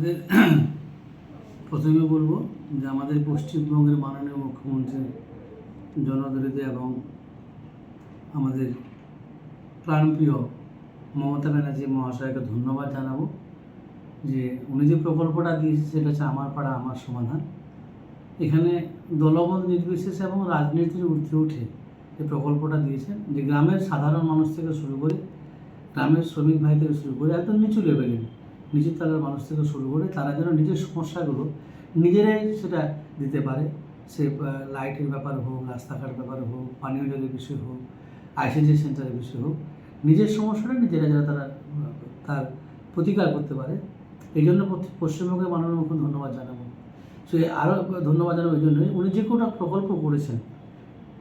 আমাদের প্রথমে বলব যে আমাদের পশ্চিমবঙ্গের মাননীয় মুখ্যমন্ত্রী জনদরিদ্র এবং আমাদের প্রাণপ্রিয় মমতা ব্যানার্জি মহাশয়কে ধন্যবাদ জানাব যে উনি যে প্রকল্পটা দিয়েছে সেটা হচ্ছে আমার পাড়া, আমার সমাধান। এখানে দলবল নির্বিশেষে এবং রাজনীতির উঠে উঠে এই প্রকল্পটা দিয়েছেন, যে গ্রামের সাধারণ মানুষ থেকে শুরু করে গ্রামের শ্রমিক ভাই থেকে শুরু করে একদম নিচু লেভেলে নিচু তলার মানুষ থেকে শুরু করে তারা যেন নিজের সমস্যাগুলো নিজেরাই সেটা দিতে পারে। সে লাইটের ব্যাপার হোক রাস্তাঘাট ব্যাপার হোক, পানীয় জলের বিষয় হোক আইসিডি সেন্টারের বিষয় হোক, নিজের সমস্যাটা নিজেরা যারা তারা তার প্রতিকার করতে পারে। এই জন্য পশ্চিম- পশ্চিমবঙ্গের মাননীয় মুখ্যমন্ত্রী ধন্যবাদ জানাব। সে আরও ধন্যবাদ জানাব এই জন্যই উনি যে কোনো প্রকল্প করেছেন,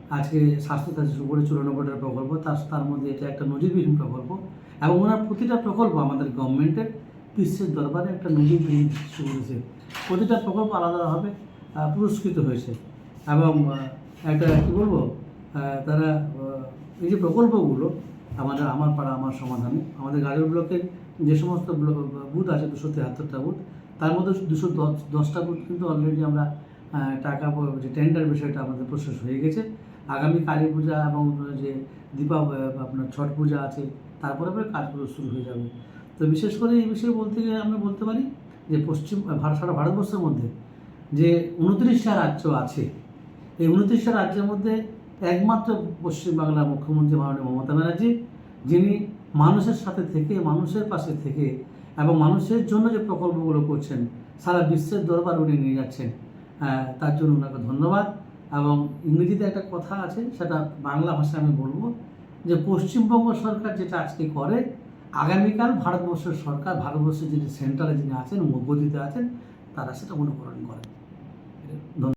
আজকে স্বাস্থ্য সাথী শুরু করে চুরানব্বইটার প্রকল্প, তার তার মধ্যে এটা একটা নজিরবিহীন প্রকল্প এবং ওনার প্রতিটা প্রকল্প আমাদের গভর্নমেন্টের বিশ্বের দরবারে একটা নজিরবিহীন শুরু করেছে। প্রতিটা প্রকল্প আলাদাভাবে পুরস্কৃত হয়েছে। এবং একটা কী বলব তারা এই যে প্রকল্পগুলো, আমাদের আমার পাড়া, আমার সমাধানে, আমাদের গাজর ব্লকের যে সমস্ত বুথ আছে, দুশো তেহাত্তরটা বুথ, তার মধ্যে দুশো দশ, দশটা বুথ কিন্তু অলরেডি আমরা টাকা যে টেন্ডার বিষয়টা আমাদের প্রসেস হয়ে গেছে। আগামী কালী পূজা এবং যে দীপা আপনার ছট পূজা আছে, তারপরে পরে কাজগুলো শুরু হয়ে যাবে। তো বিশেষ করে এই বিষয়ে বলতে গেলে আমরা বলতে পারি যে পশ্চিম, ভারত, সারা ভারতবর্ষের মধ্যে যে উনত্রিশটা রাজ্য আছে, এই উনত্রিশটা রাজ্যের মধ্যে একমাত্র পশ্চিমবাংলার মুখ্যমন্ত্রী মাননীয় মমতা ব্যানার্জি, যিনি মানুষের সাথে থেকে, মানুষের পাশে থেকে এবং মানুষের জন্য যে প্রকল্পগুলো করছেন, সারা বিশ্বের দরবার উনি নিয়ে যাচ্ছেন তার জন্য ওনাকে ধন্যবাদ। এবং ইংরেজিতে একটা কথা আছে, সেটা বাংলা ভাষায় আমি বলব যে পশ্চিমবঙ্গ সরকার যেটা আজকে করে আগামীকাল ভারতবর্ষের সরকার ভারতবর্ষের যিনি সেন্টারে যিনি আছেন মধ্যদিতে আছেন তারা সেটা অনুকরণ করেন।